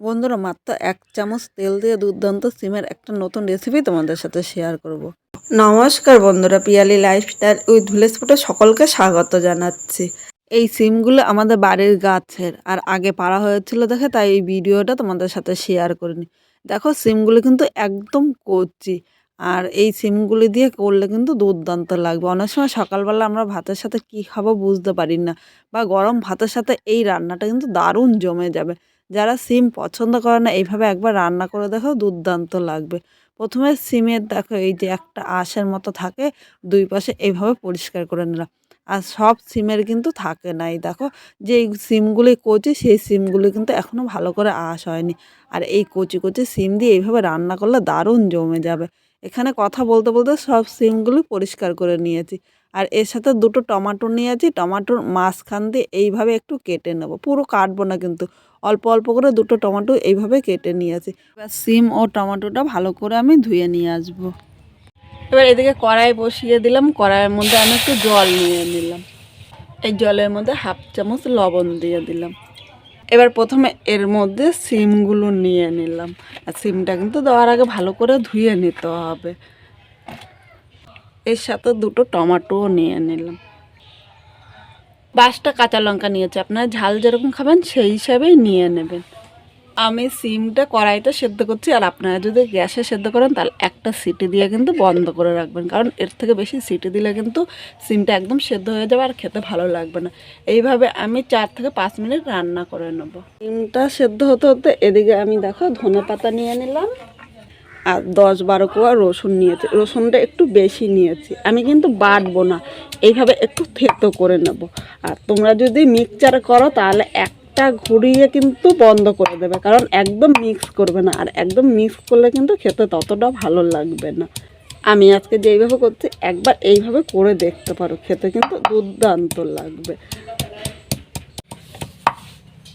বন্ধুরা, মাত্র এক চামচ তেল দিয়ে দুর্দান্ত সিমের একটা নতুন রেসিপি তোমাদের সাথে শেয়ার করব। নমস্কার বন্ধুরা, পিয়ালি লাইফস্টাইল উইথ ভিলেজ সকলকে স্বাগত জানাচ্ছি। এই সিমগুলো আমাদের বাড়ির গাছের, আর আগে পাড়া হয়েছিল দেখে তাই এই ভিডিওটা তোমাদের সাথে শেয়ার করিনি। দেখো, সিমগুলো কিন্তু একদম কচি, আর এই সিমগুলি দিয়ে করলে কিন্তু দুর্দান্ত লাগবে। অনেক সময় সকালবেলা আমরা ভাতের সাথে কি খাব বুঝতে পারি না, বা গরম ভাতের সাথে এই রান্নাটা কিন্তু দারুণ জমে যাবে। যারা সিম পছন্দ করে না, এইভাবে একবার রান্না করে দেখো, দুর্দান্ত লাগবে। প্রথমে সিমের দেখো, এই যে একটা আঁশের মতো থাকে, দুই পাশে এইভাবে পরিষ্কার করে নিলাম। আর সব সিমের কিন্তু থাকে না, এই দেখো যে সিমগুলি কচি, সেই সিমগুলি কিন্তু এখনও ভালো করে আঁশ হয়নি। আর এই কচি কচি সিম দিয়ে এইভাবে রান্না করলে দারুণ জমে যাবে। এখানে কথা বলতে বলতে সব সিমগুলি পরিষ্কার করে নিয়েছি। আর এর সাথে দুটো টমাটো নিয়ে আছি টমাটোর মাঝখান দিয়ে এইভাবে একটু কেটে নেব। পুরো কাটবো না কিন্তু, অল্প অল্প করে দুটো টমেটো এইভাবে কেটে নিয়ে আসি এবার সিম ও টমেটোটা ভালো করে আমি ধুয়ে নিয়ে আসব। এবার এদিকে কড়াই বসিয়ে দিলাম, কড়াইয়ের মধ্যে আমি একটু জল নিয়ে নিলাম। এই জলের মধ্যে হাফ চামচ লবণ দিয়ে দিলাম। এবার প্রথমে এর মধ্যে সিমগুলো নিয়ে নিলাম। আর সিমটা কিন্তু দেওয়ার আগে ভালো করে ধুয়ে নিতে হবে। এর সাথে দুটো টমাটোও নিয়ে নিলাম। পাঁচটা কাঁচা লঙ্কা নিয়েছে। আপনারা ঝাল যেরকম খাবেন, সেই হিসাবেই নিয়ে নেবেন। আমি সিমটা কড়াইতে সেদ্ধ করছি, আর আপনারা যদি গ্যাসে সেদ্ধ করেন, তাহলে একটা সিটি দিয়ে কিন্তু বন্ধ করে রাখবেন। কারণ এর থেকে বেশি সিটি দিলে কিন্তু সিমটা একদম সেদ্ধ হয়ে যাবে আর খেতে ভালো লাগবে না। এইভাবে আমি চার থেকে পাঁচ মিনিট রান্না করে নেব। সিমটা সেদ্ধ হতে হতে এদিকে আমি দেখো ধনে পাতা নিয়ে নিলাম। আর দশ বারো কোয়া রসুন নিয়েছি। রসুনটা একটু বেশি নিয়েছি। আমি কিন্তু বাটবো না। এইভাবে একটু থেতো করে নেব। আর তোমরা যদি মিক্সচার করো, তাহলে একটা ঘুরিয়ে কিন্তু বন্ধ করে দেবে। কারণ একদম মিক্স করবে না। আর একদম মিক্স করলে কিন্তু খেতে ততটা ভালো লাগবে না। আমি আজকে যেইভাবে করছি, একবার এইভাবে করে দেখতে পারো। খেতে কিন্তু দুর্দান্ত লাগবে।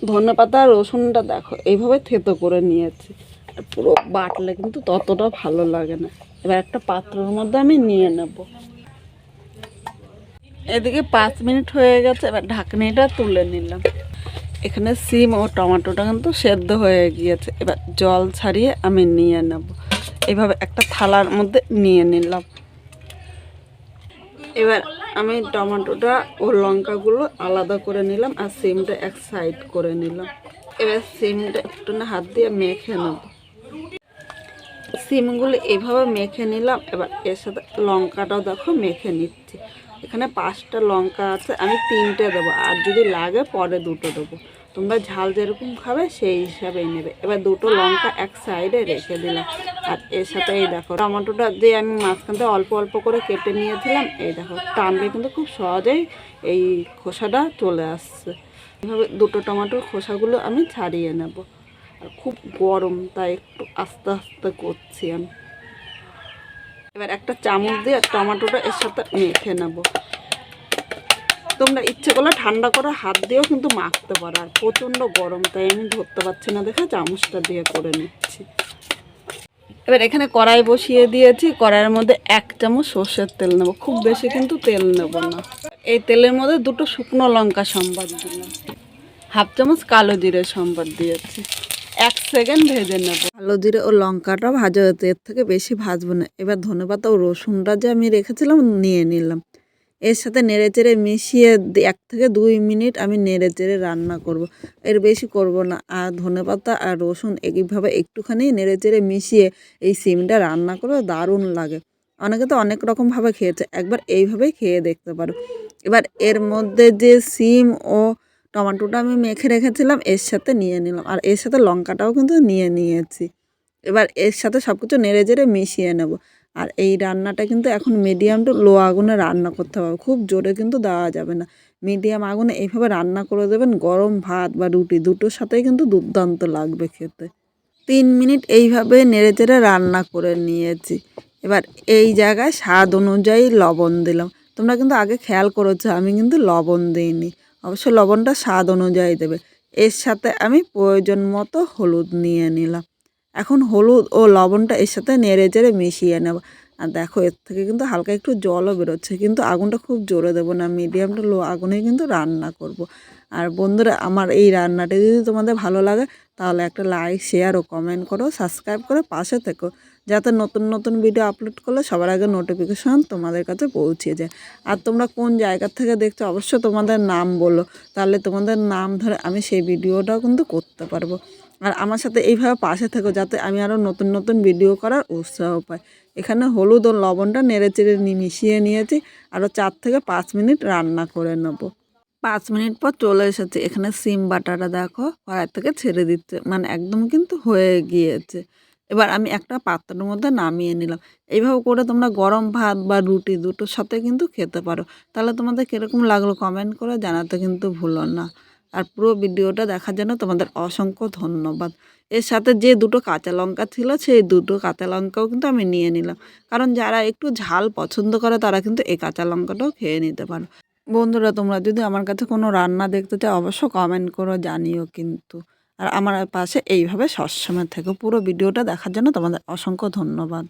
ধনে পাতা রসুনটা দেখো, এইভাবে থেতো করে নিয়েছি। পুরো বাটলে কিন্তু ততটা ভালো লাগে না। এবার একটা পাত্রের মধ্যে আমি নিয়ে নেব। এদিকে পাঁচ মিনিট হয়ে গেছে, এবার ঢাকনিটা তুলে নিলাম। এখানে সিম ও টমেটোটা কিন্তু সেদ্ধ হয়ে গিয়েছে। এবার জল ছাড়িয়ে আমি নিয়ে নেব। এভাবে একটা থালার মধ্যে নিয়ে নিলাম। এবার আমি টমেটোটা ও লঙ্কাগুলো আলাদা করে নিলাম আর সিমটা এক সাইড করে নিলাম। এবার সিমটা একটু না হাত দিয়ে মেখে নেব। সিমগুলো এভাবে মেখে নিলাম। এবার এর সাথে লঙ্কাটাও দেখো মেখে নিচ্ছি। এখানে পাঁচটা লঙ্কা আছে, আমি তিনটে দেবো। আর যদি লাগে পরে দুটো দেবো। তোমরা ঝাল যেরকম খাবে সেই হিসাবেই নেবে। এবার দুটো লঙ্কা এক সাইডে রেখে দিলাম। আর এর সাথে এই দেখো, টমেটোটা যে আমি মাঝখান থেকে অল্প অল্প করে কেটে নিয়েছিলাম, এই দেখো, টানলে কিন্তু খুব সহজেই এই খোসাটা চলে আসছে। এভাবে দুটো টমেটোর খোসাগুলো আমি ছাড়িয়ে নেব। খুব গরম, তাই একটু আস্তে আস্তে করছি আমি। এবার একটা চামচ দিয়ে টমেটোটা এর সাথে মেখে নেব। তোমরা ইচ্ছে করলে ঠান্ডা করে হাত দিয়েও কিন্তু মাখতে পারো, আর প্রচণ্ড গরম, তাই আমি ধরতে পারছি না। দেখে, চামচটা দিয়ে করে নিচ্ছি। এবার এখানে কড়াই বসিয়ে দিয়েছি। কড়াইয়ের মধ্যে এক চামচ সর্ষের তেল নেব। খুব বেশি কিন্তু তেল নেব না। এই তেলের মধ্যে দুটো শুকনো লঙ্কা সম্বাদ দিলাম। হাফ চামচ কালো জিরে সম্বাদ দিয়েছি। এক সেকেন্ড ভেজে নেব। কালো জিরে ও লঙ্কাটা ভাজা হতে এর থেকে বেশি ভাজবো না। এবার ধনেপাতা ও রসুনটা যে আমি রেখেছিলাম, নিয়ে নিলাম। এর সাথে নেড়ে চেড়ে মিশিয়ে এক থেকে দুই মিনিট আমি নেড়ে চেড়ে রান্না করব। এর বেশি করব না। আর ধনেপাতা আর রসুন এইভাবে একটুখানি নেড়ে চেড়ে মিশিয়ে এই সিমটা রান্না করে দারুণ লাগে। অনেকে তো অনেক রকমভাবে খেয়েছে, একবার এইভাবেই খেয়ে দেখতে পারো। এবার এর মধ্যে যে সিম ও টমেটোটা আমি মেখে রেখেছিলাম, এর সাথে নিয়ে নিলাম। আর এর সাথে লঙ্কাটাও কিন্তু নিয়ে নিয়েছি। এবার এর সাথে সব কিছু নেড়ে জেড়ে মিশিয়ে নেব। আর এই রান্নাটা কিন্তু এখন মিডিয়াম টু লো আগুনে রান্না করতে হবে। খুব জোরে কিন্তু দেওয়া যাবে না। মিডিয়াম আগুনে এইভাবে রান্না করে দেবেন, গরম ভাত বা রুটি দুটোর সাথেই কিন্তু দুর্দান্ত লাগবে খেতে। তিন মিনিট এইভাবে নেড়ে চেড়ে রান্না করে নিয়েছি। এবার এই জায়গায় স্বাদ অনুযায়ী লবণ দিলাম। তোমরা কিন্তু আগে খেয়াল করেছ, আমি কিন্তু লবণ দিইনি। অবশ্য লবণটা স্বাদ অনুযায়ী দেবে। এর সাথে আমি প্রয়োজন মতো হলুদ নিয়ে নিলাম। এখন হলুদ ও লবণটা এর সাথে নেড়ে চেড়ে মিশিয়ে নেব। আর দেখো, এর থেকে কিন্তু হালকা একটু জলও বেরোচ্ছে। কিন্তু আগুনটা খুব জোরে দেবো না মিডিয়াম টু লো আগুনে কিন্তু রান্না করব। আর বন্ধুরা, আমার এই রান্নাটা যদি তোমাদের ভালো লাগে, তাহলে একটা লাইক শেয়ার ও কমেন্ট করো সাবস্ক্রাইব করে পাশে থেকো, যাতে নতুন নতুন ভিডিও আপলোড করলে সবার আগে নোটিফিকেশন তোমাদের কাছে পৌঁছে যায়। আর তোমরা কোন জায়গা থেকে দেখছ অবশ্য তোমাদের নাম বলো, তাহলে তোমাদের নাম ধরে আমি সেই ভিডিওটাও কিন্তু করতে পারব। আর আমার সাথে এইভাবে পাশে থেকো যাতে আমি আরও নতুন নতুন ভিডিও করার উৎসাহ পাই। এখানে হলুদ ও লবণটা নেড়ে চেড়ে মিশিয়ে নিয়েছি। আরও চার থেকে পাঁচ মিনিট রান্না করে নেব। পাঁচ মিনিট পর চলে এসেছে। এখানে সিম বাটাটা দেখো, কড়াই থেকে ছেড়ে দিচ্ছে। মানে একদম কিন্তু হয়ে গিয়েছে। এবার আমি একটা পাত্রের মধ্যে নামিয়ে নিলাম। এইভাবে করে তোমরা গরম ভাত বা রুটি দুটোর সাথে কিন্তু খেতে পারো। তাহলে তোমাদের কীরকম লাগল কমেন্ট করে জানাতে কিন্তু ভুলো না। আর পুরো ভিডিওটা দেখার জন্য তোমাদের অসংখ্য ধন্যবাদ। এর সাথে যে দুটো কাঁচা লঙ্কা ছিল, সেই দুটো কাঁচা লঙ্কাও কিন্তু আমি নিয়ে নিলাম। কারণ যারা একটু ঝাল পছন্দ করে, তারা কিন্তু এই কাঁচা লঙ্কাটাও খেয়ে নিতে পারো। বন্ধুরা, তোমরা যদি আমার কাছে কোনো রান্না দেখতে চাও অবশ্য কমেন্ট করো জানিও কিন্তু। আর আমার পাশে এইভাবে সবসময় থেকো। পুরো ভিডিওটা দেখার জন্য তোমাদের অসংখ্য ধন্যবাদ।